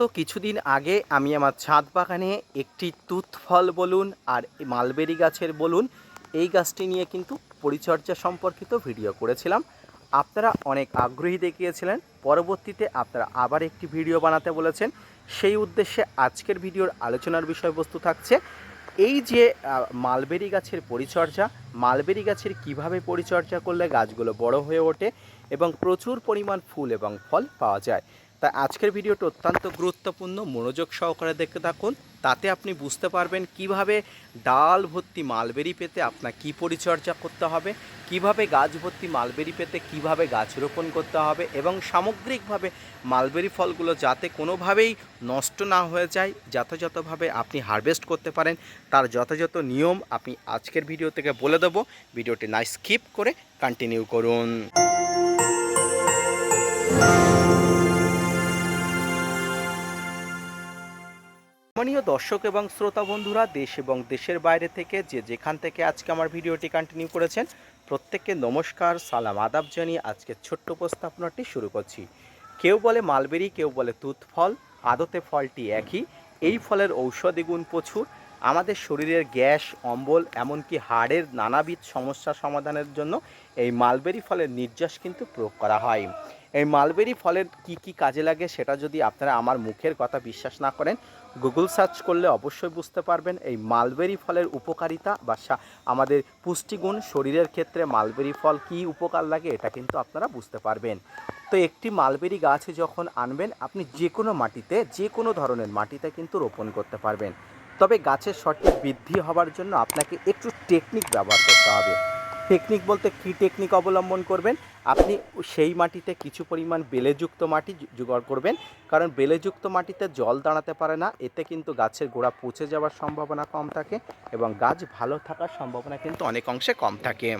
তো কিছুদিন আগে আমি আমার ছাদ বাগানে একটি তুত ফল বলুন আর মালবেরি গাছের বলুন, এই গাছটি নিয়ে কিন্তু পরিচর্যা সম্পর্কিত ভিডিও করেছিলাম। আপনারা অনেক আগ্রহী দেখিয়েছিলেন, পরবর্তীতে আপনারা আবার একটি ভিডিও বানাতে বলেছেন। সেই উদ্দেশ্যে আজকের ভিডিওর আলোচনার বিষয়বস্তু থাকছে, এই যে মালবেরি গাছের পরিচর্যা, মালবেরি গাছের কীভাবে পরিচর্যা করলে গাছগুলো বড় হয়ে ওঠে এবং প্রচুর পরিমাণ ফুল এবং ফল পাওয়া যায়। তাই আজকের ভিডিওটা অত্যন্ত গুরুত্বপূর্ণ। মনোযোগ সহকারে দেখতে থাকুন। তাতে আপনি বুঝতে পারবেন কীভাবে ডাল ভর্তি মালবেরি পেতে আপনার কি পরিচর্যা করতে হবে, কীভাবে গাছ ভর্তি মালবেরি পেতে কীভাবে গাছ রোপণ করতে হবে এবং সামগ্রিকভাবে মালবেরি ফলগুলো যাতে কোনোভাবেই নষ্ট না হয়ে যায়, যথাযথভাবে আপনি হারভেস্ট করতে পারেন। তার যথাযথ নিয়ম আপনি আজকের ভিডিও থেকে বলে দেবো। ভিডিওটি না স্কিপ করে কন্টিনিউ করুন। সম্মানীয় দর্শক এবং শ্রোতা বন্ধুরা, দেশ এবং দেশের বাইরে থেকে যে যেখান থেকে আজকে আমার ভিডিওটি কন্টিনিউ করেছেন, প্রত্যেককে নমস্কার, সালাম, আদাব জানিয়ে আজকে ছোট্ট উপস্থাপনাটি শুরু করছি। কেউ বলে মালবেরি, কেউ বলে তুত ফল, আদতে ফলটি একই। এই ফলের ঔষধি গুণ প্রচুর। আমাদের শরীরের গ্যাস, অম্বল, এমনকি হাড়ের নানাবিধ সমস্যা সমাধানের জন্য এই মালবেরি ফলের নির্যাস কিন্তু প্রয়োগ করা হয়। এই মালবেরি ফলের কি কি কাজে লাগে সেটা যদি আপনারা আমার মুখের কথা বিশ্বাস না করেন গুগল সার্চ করলে অবশ্যই বুঝতে পারবেন এই মালবেরি ফলের উপকারিতা বা আমাদের পুষ্টিগুণ শরীরের ক্ষেত্রে মালবেরি ফল কি উপকার লাগে এটা কিন্তু আপনারা বুঝতে পারবেন। তো একটি মালবেরি গাছ যখন আনবেন, আপনি যে কোনো মাটিতে যে কোনো ধরনের মাটিতে কিন্তু রোপণ করতে পারবেন। তবে গাছের সঠিক বৃদ্ধি হওয়ার জন্য আপনাকে একটু টেকনিক ব্যবহার করতে হবে। টেকনিক বলতে কী টেকনিক অবলম্বন করবেন? আপনি সেই মাটিতে কিছু পরিমাণ বেলেযুক্ত মাটি জোগাড় করবেন। কারণ বেলেযুক্ত মাটিতে জল দাঁড়াতে পারে না, এতে কিন্তু গাছের গোড়া পচে যাওয়ার সম্ভাবনা কম থাকে এবং গাছ ভালো থাকার সম্ভাবনা কিন্তু অনেক অংশে কম থাকে।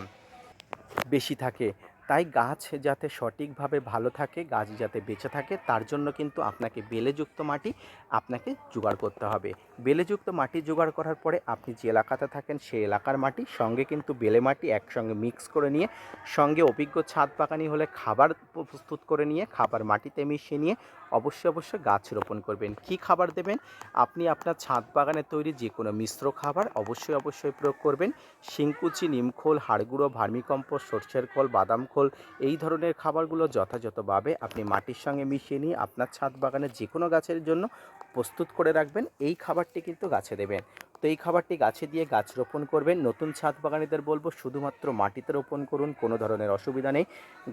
বেশি থাকে। তাই গাছ যাতে সঠিকভাবে ভালো থাকে, গাছ যাতে বেঁচে থাকে, তার জন্য কিন্তু আপনাকে বেলেযুক্ত মাটি আপনাকে জোগাড় করতে হবে। বেলেযুক্ত মাটি জোগাড় করার পরে আপনি যে এলাকাতে থাকেন সেই এলাকার মাটি, সঙ্গে কিন্তু বেলে মাটি একসঙ্গে মিক্স করে নিয়ে, সঙ্গে অভিজ্ঞ ছাদ বাগানি হলে খাবার প্রস্তুত করে নিয়ে, খাবার মাটিতে মিশিয়ে নিয়ে অবশ্যই অবশ্যই গাছ রোপণ করবেন। কি খাবার দেবেন? আপনি আপনার ছাদ বাগানে তৈরি যে কোনো মিশ্র খাবার অবশ্যই অবশ্যই প্রয়োগ করবেন। শিংকুচি, নিমখোল, হাড়গুঁড়ো, ভার্মিকম্পোস্ট, সর্ষের খোল, বাদাম খোল, এই ধরনের খাবারগুলো যথাযথভাবে আপনি মাটির সঙ্গে মিশিয়ে নিয়ে আপনার ছাদ বাগানে যে কোনো গাছের জন্য প্রস্তুত করে রাখবেন। এই খাবারটি কিন্তু গাছে দেবেন। তো এই খাবারটি গাছে দিয়ে গাছ রোপণ করবেন। নতুন ছাদ বাগানিদের বলব, শুধুমাত্র মাটিতে রোপণ করুন, কোনো ধরনের অসুবিধা নেই।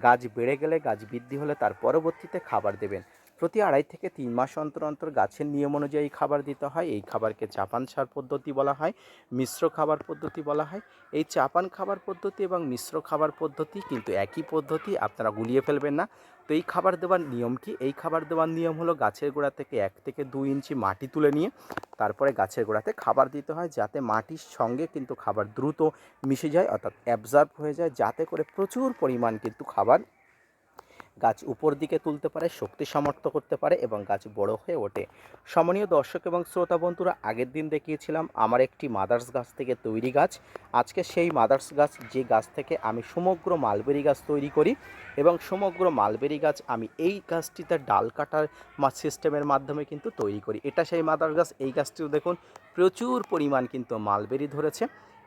গাছ বেড়ে গেলে গাছ বৃদ্ধি হলে তার পরবর্তীতে খাবার দেবেন। প্রতি আড়াই থেকে তিন মাস অন্তর অন্তর গাছের নিয়ম অনুযায়ী খাবার দিতে হয়। এই খাবারকে চাপান সার পদ্ধতি বলা হয়, মিশ্র খাবার পদ্ধতি বলা হয়। এই চাপান খাবার পদ্ধতি এবং মিশ্র খাবার পদ্ধতি কিন্তু একই পদ্ধতি, আপনারা গুলিয়ে ফেলবেন না। তো এই খাবার দেওয়ার নিয়ম কি? এই খাবার দেওয়ার নিয়ম হলো গাছের গোড়া থেকে এক থেকে দুই ইঞ্চি মাটি তুলে নিয়ে তারপরে গাছের গোড়াতে খাবার দিতে হয়, যাতে মাটির সঙ্গে কিন্তু খাবার দ্রুত মিশে যায় অর্থাৎ অ্যাবজর্ব হয়ে যায়। যাতে করে প্রচুর পরিমাণ কিন্তু খাবার গাছ উপর দিকে তুলতে পারে, শক্তি সামর্থ্য করতে পারে এবং গাছ বড় হয়ে ওঠে। সমনীয় দর্শক এবং শ্রোতা বন্ধুরা, আগের দিন দেখিয়েছিলাম আমার একটি মাদার্স গাছ থেকে তৈরি গাছ। আজকে সেই মাদার্স গাছ, যে গাছ থেকে আমি সমগ্র মালবেরি গাছ তৈরি করি এবং সমগ্র মালবেরি গাছ আমি এই গাছটিতে ডাল কাটার সিস্টেমের মাধ্যমে কিন্তু তৈরি করি। এটা সেই মাদার গাছ, এই গাছটিও দেখুন, প্রচুর পরিমাণ কিন্তু মালবেরি ধরেছে।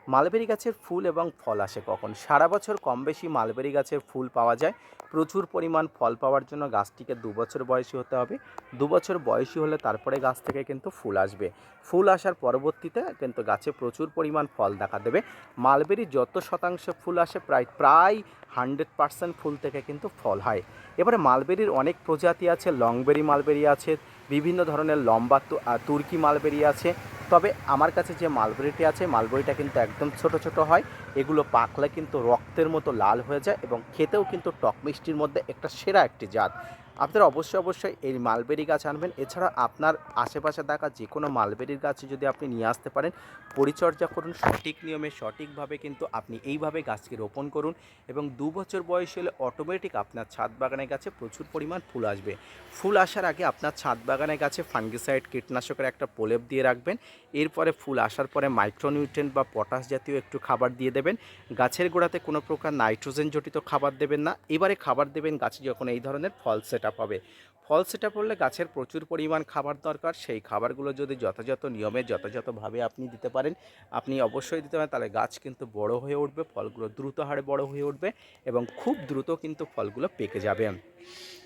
মালবেরি গাছের ফুল এবং ফল আসে কখন? সারা বছর কম বেশি মালবেরি গাছের ফুল পাওয়া যায়। প্রচুর পরিমাণ ফল পাওয়ার জন্য গাছটিকে দু বছর বয়সী হতে হবে। দু বছর বয়সী হলে তারপরে গাছ থেকে কিন্তু ফুল আসবে। ফুল আসার পরবর্তীতে কিন্তু গাছে প্রচুর পরিমাণ ফল দেখা দেবে। মালবেরি যত শতাংশ ফুল আসে প্রায় প্রায় হান্ড্রেড পার্সেন্ট ফুল থেকে কিন্তু ফল হয়। এবারে মালবেরির অনেক প্রজাতি আছে। লংবেরি মালবেরি আছে। বিভিন্ন ধরনের লম্বা তুর্কি মালবেরি আছে। তবে আমার কাছে যে মালবড়িটি আছে মালবড়িটা কিন্তু একদম ছোট ছোট হয়। এগুলো পাকলে কিন্তু রক্তের মতো লাল হয়ে যায় এবং খেতেও কিন্তু টক মিষ্টির মধ্যে একটা সেরা একটি জাত। আপনারা অবশ্যই অবশ্যই এই মালবেরি গাছ আনবেন। এছাড়া আপনার আশেপাশে থাকা যে কোনো মালবেরির গাছ যদি আপনি নিয়ে আসতে পারেন, পরিচর্যা করুন সঠিক নিয়মে, সঠিকভাবে কিন্তু আপনি এইভাবে গাছকে রোপণ করুন এবং দু বছর বয়স হলে অটোমেটিক আপনার ছাদ বাগানের গাছে প্রচুর পরিমাণ ফুল আসবে। ফুল আসার আগে আপনার ছাদ বাগানের গাছে ফাঙ্গিসাইড, কীটনাশকের একটা প্রলেপ দিয়ে রাখবেন। এরপরে ফুল আসার পরে মাইক্রোনিউট্রেন্ট বা পটাশ জাতীয় একটু খাবার দিয়ে দেবেন। গাছের গোড়াতে কোনো প্রকার নাইট্রোজেন জটিত খাবার দেবেন না। এবারে খাবার দেবেন গাছে যখন এই ধরনের ফল সেট হবে। ফল সেটা পড়লে গাছের প্রচুর পরিমাণ খাবার দরকার। সেই খাবারগুলো যদি যথাযথ নিয়মে, যথাযথভাবে আপনি দিতে পারেন, আপনি অবশ্যই দিতে পারেন। তাহলে গাছ কিন্তু বড় হয়ে উঠবে, ফলগুলো দ্রুত হারে বড় হয়ে উঠবে এবং খুব দ্রুত কিন্তু ফলগুলো পেকে যাবে।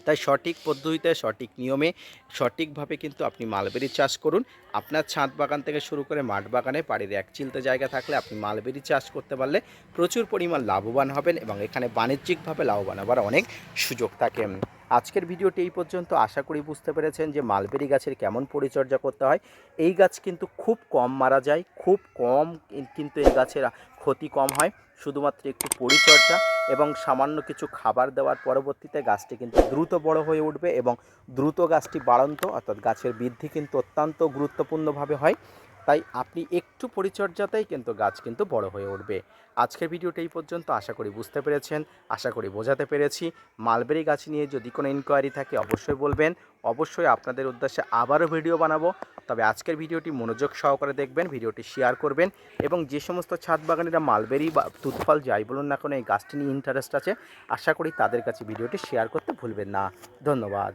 তাই সঠিক পদ্ধতিতে, সঠিক নিয়মে, সঠিকভাবে কিন্তু আপনি মালবেরি চাষ করুন। আপনার ছাদ বাগান থেকে শুরু করে মাঠ বাগানে বাড়ির এক চিলতে জায়গা থাকলে আপনি মালবেরি চাষ করতে পারলে প্রচুর পরিমাণ লাভবান হবেন এবং এখানে বাণিজ্যিকভাবে লাভবান হবার অনেক সুযোগ থাকে। আজকের ভিডিওটি এই পর্যন্ত। আশা করি বুঝতে পেরেছেন যে মালবেরি গাছের কেমন পরিচর্যা করতে হয়। এই গাছ কিন্তু খুব কম মারা যায়, খুব কম কিন্তু এই গাছের ক্ষতি কম হয়। শুধুমাত্র একটু পরিচর্যা এবং সামান্য কিছু খাবার দেওয়ার পরবর্তীতে গাছটি কিন্তু দ্রুত বড় হয়ে উঠবে এবং দ্রুত গাছটি বাড়ন্ত অর্থাৎ গাছের বৃদ্ধি কিন্তু অত্যন্ত গুরুত্বপূর্ণভাবে হয়। তাই আপনি একটু পরিচর্যাতেই কিন্তু গাছ কিন্তু বড় হয়ে উঠবে। আজকের ভিডিওটা এই পর্যন্ত। আশা করি বুঝতে পেরেছেন। আশা করি বোঝাতে পেরেছি। মালবেরি গাছ নিয়ে যদি কোনো ইনকোয়ারি থাকে অবশ্যই বলবেন। অবশ্যই আপনাদের উদ্দেশ্যে আবারও ভিডিও বানাবো। তবে আজকের ভিডিওটি মনোযোগ সহকারে দেখবেন, ভিডিওটি শেয়ার করবেন এবং যে সমস্ত ছাদ বাগানিরা মালবেরি বা তুতফল যাই বলুন না কোনো এই গাছটি নিয়ে ইন্টারেস্ট আছে, আশা করি তাদের কাছে ভিডিওটি শেয়ার করতে ভুলবেন না। ধন্যবাদ।